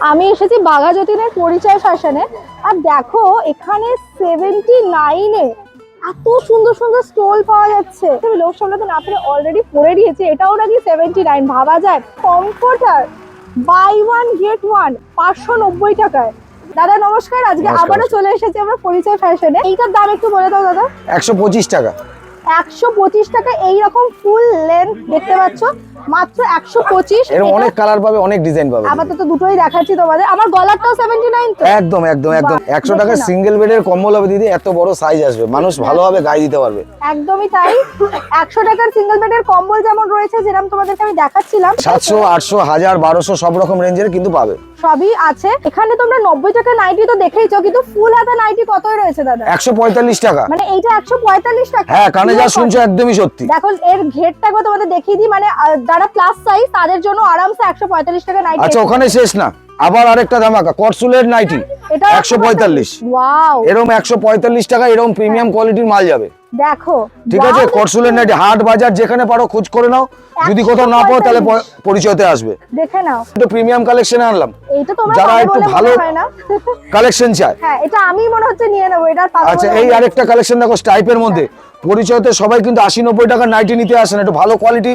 আমি এসেছি বাঘা যতীনের পরিচয় ফ্যাশনে আর দেখো এখানে সেভেন্টি নাইনে এত সুন্দর সুন্দর স্টোল পাওয়া যাচ্ছে। আমি লোক সামলাতে না পেরে অলরেডি পরে দিয়েছি। এটাও নাকি সেভেন্টি নাইন ভাবা যায়? Comforter buy one get one পাঁচশো নব্বই টাকায়। দাদা নমস্কার। আজকে আবারও চলে এসেছি আমরা পরিচয় ফ্যাশনে এইটার দাম একটু বলে দাও দাদা। একশো পঁচিশ টাকা। একশো পঁচিশ টাকা এইরকম ফুল লেন্থ দেখতে পাচ্ছ। মাত্র একশো পঁচিশ। অনেক কালার পাবে অনেক ডিজাইন পাবে। আপাতত দুটোই দেখাচ্ছি তোমাদের। আমার গলারটাও সেভেন্টি নাইন তো। একদম একদম একদম। একশো টাকা সিঙ্গেল বেডের কম্বল হবে দিদি এত বড় সাইজ আসবে। মানুষ ভালোভাবে গায়ে দিতে পারবে। একদমই তাই। একশো টাকার সিঙ্গেল বেডের কম্বল যেমন রয়েছে যেরকম তোমাদেরকে আমি দেখাচ্ছিলাম সাতশো আটশো হাজার বারোশো সব রকম রেঞ্জের কিন্তু পাবে। সবই আছে। এখানে তোমরা নব্বই টাকা নাইটি তো দেখেইছো কিন্তু ফুল হাতা নাইটি কতই রয়েছে দাদা? একশো পঁয়তাল্লিশ টাকা। মানে এইটা একশো পঁয়তাল্লিশ টাকা। হ্যাঁ কানে যা শুনছো একদমই সত্যি। দেখো এর ঘেরটা একবার তোমাদের দেখিয়ে দিই মানে যারা প্লাস সাইজ তাদের জন্য আরামসে একশো পঁয়তাল্লিশ টাকা নাইটি আচ্ছা ওখানে শেষ না। আবার আরেকটা ধামাকা কটসুলের নাইটি একশো পঁয়তাল্লিশ। এরকম একশো পঁয়তাল্লিশ টাকা এরকম প্রিমিয়াম কোয়ালিটির মাল যাবে। দেখো ঠিক আছে করসুলের নাইটি হাট বাজার যেখানে পারো খোঁজ করে নাও। যদি কোথাও না পাও তাহলে প- 145 পরিচয়তে আসবে। দেখে নাও। একটু প্রিমিয়াম কালেকশন আনলাম। এইটা তোমরা যারা একটু ভালো না। কালেকশন চায়। হ্যাঁ এটা আমি মনে হচ্ছে নিয়ে নেব এটা আচ্ছা এই আরেকটা কালেকশন দেখো স্টাইপের মধ্যে। পরিচয়তে সবাই কিন্তু আশি নব্বই টাকার নাইটি নিতে আসে না একটু ভালো কোয়ালিটি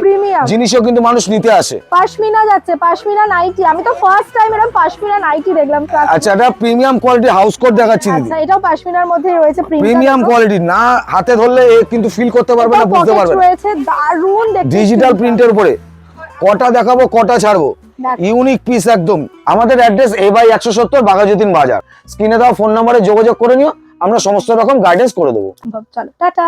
জিনিসও কিন্তু মানুষ নিতে আসে। পাশমিনা যাচ্ছে পাশমিনা নাইটি আমি তো ফার্স্ট টাইম এরকম পাশমিনা নাইটি দেখলাম। আচ্ছা এটা প্রিমিয়াম কোয়ালিটি হাউস কোট দেখাচ্ছি দিদি। আচ্ছা এটাও পাশমিনার মধ্যেই রয়েছে প্রিমিয়াম কোয়ালিটি না হাতে ধরলে কিন্তু ফিল করতে পারবে না বুঝতে পারবে রয়েছে দারুণ ডিজিটাল প্রিন্টের উপরে। কটা দেখাবো কটা ছাড়বো? ইউনিক পিস একদম। আমাদের অ্যাড্রেস এ বাই একশো সত্তর বাঘাযতীন বাজার। স্ক্রিনে দেওয়া ফোন নাম্বারে যোগাযোগ করে নিও আমরা সমস্ত রকম গাইডেন্স করে দেবো। চলো টাটা।